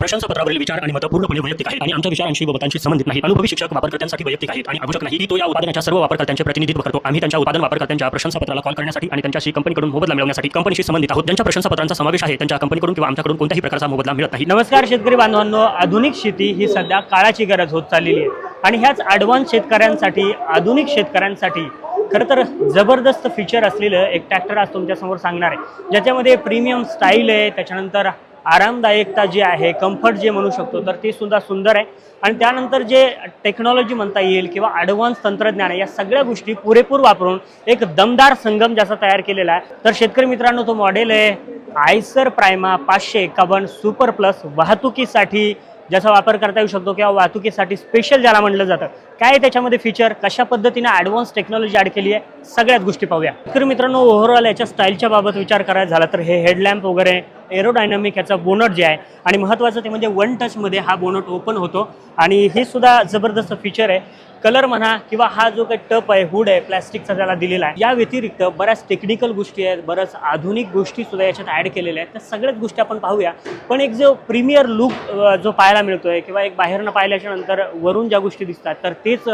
प्रशंसापत्रावरील विचार आणि मतं पूर्णपणे वैयक्तिक आहेत आणि आमच्या विचारांशी व मतांशी संबंधित नाही अनुभवी शिक्षक वापरकर्त्यांसाठी वैयक्तिक आहेत आणि आवश्यक नाही की तो या उत्पादनाच्या सर्व वापरकर्त्यांचे प्रतिनिधित्व करतो. आम्ही त्यांच्या उत्पादन वापरकर्त्यांच्या प्रशंसापत्राला कॉल करण्यासाठी आणि त्यांच्याशी कंपनीकडून मोबदला मिळवण्यासाठी कंपनीशी संबंधित आहोत. ज्यांच्या प्रशंसापत्रांचा समावेश आहे त्यांच्या कंपनीकडून किंवा आमच्याकडून कोणत्याही प्रकारचा मोबदला मिळत नाही. नमस्कार शेतकरी बांधवांनो आधुनिक शेती ही सध्या काळाची गरज होत चाललेली आहे. आणि ह्याच ॲडव्हान्स शेतकऱ्यांसाठी आधुनिक शेतकऱ्यांसाठी खरं तर जबरदस्त फीचर असलेलं एक ट्रॅक्टर आज तुमच्यासमोर सांगणार आहे. ज्याच्यामध्ये प्रीमियम स्टाईल आहे त्याच्यानंतर आरामदायकता जी आहे कम्फर्ट जे म्हणू शकतो तर ते सुद्धा सुंदर आहे. आणि त्यानंतर जे टेक्नॉलॉजी म्हणता येईल किंवा ॲडव्हान्स तंत्रज्ञान आहे या सगळ्या गोष्टी पुरेपूर वापरून एक दमदार संगम ज्याचा तयार केलेला आहे. तर शेतकरी मित्रांनो तो मॉडेल आहे आयसर प्रायमा पाचशे एकावन्न सुपर प्लस वाहतुकीसाठी ज्याचा वापर करता येऊ शकतो किंवा वाहतुकीसाठी स्पेशल ज्याला म्हटलं जातं. काय आहे त्याच्यामध्ये फीचर कशा पद्धतीने ॲडव्हान्स टेक्नॉलॉजी ॲड केली आहे? सगळ्यात गोष्टी पाहूया. तर मित्रांनो ओव्हरऑल याच्या स्टाईलच्या बाबत विचार करायचा झाला तर हे हेडलॅम्प वगैरे एरोडायनामिक याचा बोनट जे आहे आणि महत्त्वाचं ते म्हणजे वन टचमध्ये हा बोनट ओपन होतो. आणि हे सुद्धा जबरदस्त फीचर आहे. कलर म्हणा किंवा हा जो काही टप आहे हुड आहे प्लॅस्टिकचा त्याला दिलेला आहे या व्यतिरिक्त बऱ्याच टेक्निकल गोष्टी आहेत बऱ्याच आधुनिक गोष्टी सुद्धा याच्यात ॲड केलेल्या आहेत. त्या सगळ्याच गोष्टी आपण पाहूया. पण एक जो प्रीमियर लुक जो पाहायला मिळतोय किंवा एक बाहेरनं पाहिल्याच्या नंतर वरून ज्या गोष्टी दिसतात तर तेच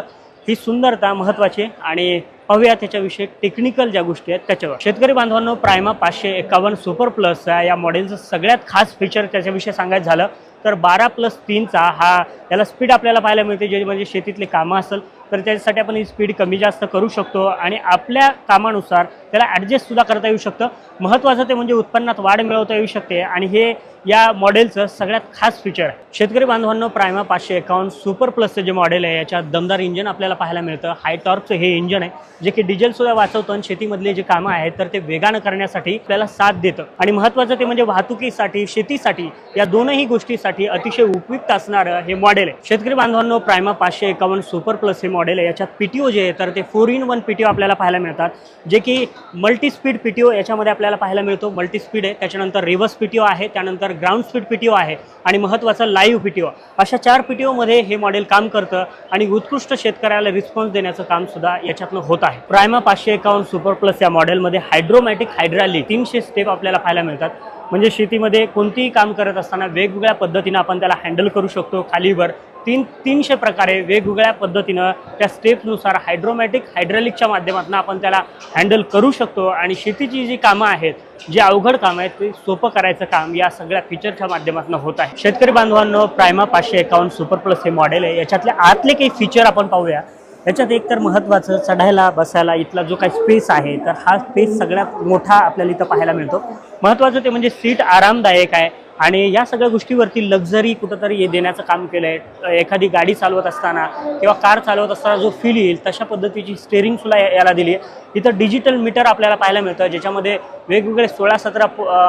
ही सुंदरता महत्त्वाची आणि पाहूया त्याच्याविषयी टेक्निकल ज्या गोष्टी आहेत त्याच्यावर. शेतकरी बांधवांनो प्रायमा पाचशे एकावन्न सुपर प्लसचा या मॉडेलचं सगळ्यात खास फीचर त्याच्याविषयी सांगायचं झालं तर बारा प्लस तीनचा हा याला स्पीड आपल्याला पाहायला मिळते जे म्हणजे शेतीतले कामं असेल तर त्याच्यासाठी आपण ही स्पीड कमी जास्त करू शकतो आणि आपल्या कामानुसार त्याला ॲडजस्टसुद्धा करता येऊ शकतं. महत्त्वाचं ते म्हणजे उत्पन्नात वाढ मिळवता येऊ शकते. आणि हे या मॉडेलचं सगळ्यात खास फीचर आहे. शेतकरी बांधवांनो प्रायमा पाचशे एकावन्न सुपर प्लसचं जे मॉडेल आहे याच्यात दमदार इंजन आपल्याला पाहायला मिळतं. हाय टॉर्कचं हे इंजन आहे जे की डिझेलसुद्धा वाचवतं आणि शेतीमधले जे कामं आहेत तर ते वेगानं करण्यासाठी आपल्याला साथ देतं. आणि महत्त्वाचं ते म्हणजे वाहतुकीसाठी शेतीसाठी या दोनही गोष्टीसाठी अतिशय उपयुक्त असणारं हे मॉडेल आहे. शेतकरी बांधवांनो प्रायमा पाचशे एकावन्न सुपर प्लस हे मॉडेल आहे. याच्यात पीटीओ जे आहे तर ते फोर इन वन पीटीओ आपल्याला पाहायला मिळतात. जे की मल्टी स्पीड पीटीओ याच्यामध्ये आपल्याला पाहायला मिळतो. मल्टी स्पीड आहे त्याच्यानंतर रिव्हर्स पीटीओ आहे त्यानंतर ग्राउंड स्पीड पीटीओ आहे आणि महत्त्वाचं लाईव्ह पीटीओ अशा चार पीटीओमध्ये हे मॉडेल काम करतं आणि उत्कृष्ट शेतकऱ्याला रिस्पॉन्स देण्याचं काम सुद्धा याच्यातनं होत आहे. प्रायमा पाचशे एकावन्न सुपर प्लस या मॉडेलमध्ये हायड्रोमॅटिक हायड्राली तीनशे स्टेप आपल्याला पाहायला मिळतात. म्हणजे शेतीमध्ये कोणतीही काम करत असताना वेगवेगळ्या पद्धतीनं आपण त्याला हँडल करू शकतो खालीवर. तीन तीनशे प्रकारे वेगवेगळ्या पद्धतीनं त्या स्टेपनुसार हायड्रोमॅटिक हायड्रॉलिकच्या माध्यमातून आपण त्याला हँडल करू शकतो. आणि शेतीची जी कामं आहेत जी अवघड कामं आहेत ते सोपं करायचं काम या सगळ्या फीचरच्या माध्यमातून होत आहे. शेतकरी बांधवांनो प्रायमा पाचशे एकावन्न सुपर प्लस हे मॉडेल आहे. याच्यातले आतले काही फीचर आपण पाहूया. याच्यात एक तर महत्त्वाचं चढायला बसायला इथला जो काही स्पेस आहे तर हा स्पेस सगळ्यात मोठा आपल्याला इथं पाहायला मिळतो. महत्त्वाचं ते म्हणजे सीट आरामदायक आहे. आणि या सगळ्या गोष्टीवरती लक्झरी कुठंतरी हे देण्याचं काम केलं आहे एखादी गाडी चालवत असताना किंवा कार चालवत असताना जो फील येईल तशा पद्धतीची स्टेअरिंग सुद्धा याला दिली आहे इथं डिजिटल मीटर आपल्याला पाहायला मिळतं ज्याच्यामध्ये वेगवेगळे सोळा सतरा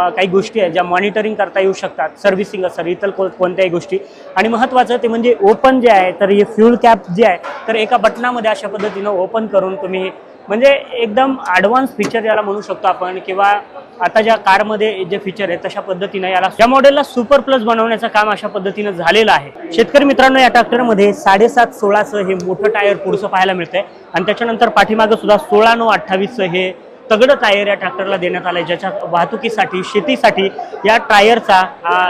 काही गोष्टी आहेत ज्या मॉनिटरिंग करता येऊ शकतात. सर्व्हिसिंग असेल इतर को कोणत्याही गोष्टी. आणि महत्त्वाचं ते म्हणजे ओपन जे आहे तर हे फ्युल कॅप जे आहे तर एका बटनामध्ये अशा पद्धतीनं ओपन करून तुम्ही म्हणजे एकदम ॲडव्हान्स फीचर याला म्हणू शकतो आपण किंवा आता ज्या कारमध्ये जे फीचर आहे तशा पद्धतीनं याला या मॉडेलला सुपर प्लस बनवण्याचं काम अशा पद्धतीनं झालेलं आहे. शेतकरी मित्रांनो या ट्रॅक्टरमध्ये साडेसात सोळाचं हे मोठं टायर पुढचं पाहायला मिळतंय. आणि त्याच्यानंतर पाठीमागं सुद्धा सोळा नऊ अठ्ठावीसचं हे तगडं टायर या ट्रॅक्टरला देण्यात आलं आहे ज्याच्या वाहतुकीसाठी शेतीसाठी या टायरचा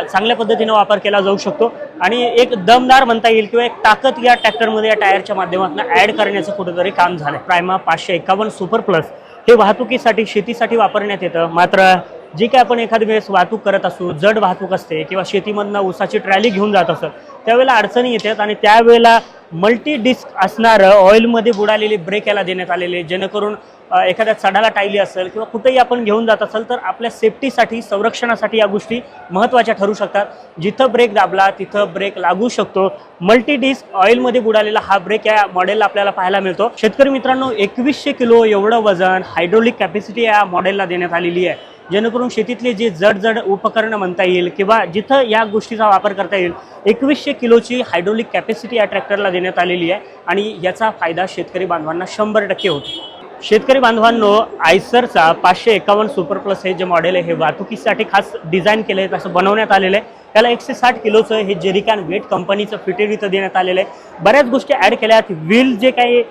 चांगल्या पद्धतीनं वापर केला जाऊ शकतो. आणि एक दमदार म्हणता येईल किंवा एक ताकद या ट्रॅक्टरमध्ये या टायरच्या माध्यमातून ॲड करण्याचं कुठंतरी काम झालं प्रायमा पाचशे एकावन्न सुपर प्लस हे वाहतुकीसाठी शेतीसाठी वापरण्यात येतं. मात्र जे काही आपण एखाद्या वेळेस वाहतूक करत असू जड वाहतूक असते किंवा शेतीमधनं ऊसाची ट्रॅली घेऊन जात असत त्यावेळेला अडचणी येतात आणि त्यावेळेला मल्टी डिस्क असणारं ऑइलमध्ये बुडालेले ब्रेक याला देण्यात आलेले जेणेकरून एखाद्या चढाला टायली असेल किंवा कुठेही आपण घेऊन जात असेल तर आपल्या सेफ्टीसाठी संरक्षणासाठी या गोष्टी महत्त्वाच्या ठरू शकतात. जिथं ब्रेक दाबला तिथं ब्रेक लागू शकतो. मल्टी डिस्क ऑइलमध्ये बुडालेला हा ब्रेक या मॉडेलला आपल्याला पाहायला मिळतो. शेतकरी मित्रांनो एकवीसशे किलो एवढं वजन हायड्रोलिक कॅपॅसिटी या मॉडेलला देण्यात आलेली आहे. जेणेकरून शेतीतले जे जड जड उपकरणं म्हणता येईल किंवा जिथं या गोष्टीचा वापर करता येईल एकवीसशे किलोची हायड्रोलिक कॅपॅसिटी या ट्रॅक्टरला देण्यात आलेली आहे आणि याचा फायदा शेतकरी बांधवांना शंभर टक्के होतो. शेतकरी बांधवांनो आयसरचा पाचशे एकावन्न सुपर प्लस हे जे मॉडेल आहे हे वाहतुकीसाठी खास डिझाईन केलं आहे तसं बनवण्यात आलेलं आहे. त्याला एकशे साठ किलोचं हे जेरिकॅन वेट कंपनीचं फिटेड इथं देण्यात आलेलं आहे. बऱ्याच गोष्टी ॲड केल्या आहेत व्हील जे काही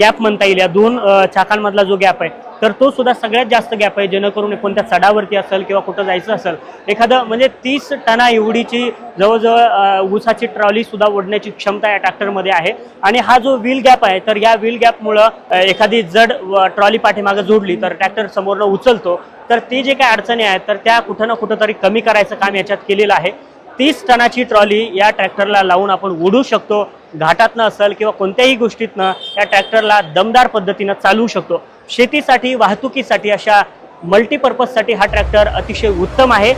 गॅप म्हणता येईल या दोन चाकांमधला जो गॅप आहे तर तो सुद्धा सगळ्यात जास्त गॅप आहे जेणेकरून कोणत्या चढावरती असेल किंवा कुठं जायचं असेल. एखादं म्हणजे तीस टना एवढीची जवळजवळ ऊसाची ट्रॉली सुद्धा ओढण्याची क्षमता या ट्रॅक्टरमध्ये आहे. आणि हा जो व्हील गॅप आहे तर या व्हील गॅपमुळं एखादी जड व ट्रॉली पाठीमागं जोडली तर ट्रॅक्टर समोरनं उचलतो. तर ती जे काही अडचणी आहेत तर त्या कुठं ना कुठं तरी कमी करायचं काम याच्यात केलेलं आहे. तीस टनाची ट्रॉली या ट्रॅक्टरला लावून आपण ओढू शकतो. घाटातनं असेल किंवा कोणत्याही गोष्टीतनं या ट्रॅक्टरला दमदार पद्धतीनं चालवू शकतो. शेतीसाठी वाहतुकीसाठी अशा मल्टीपर्पजसाठी हा ट्रॅक्टर अतिशय उत्तम आहे.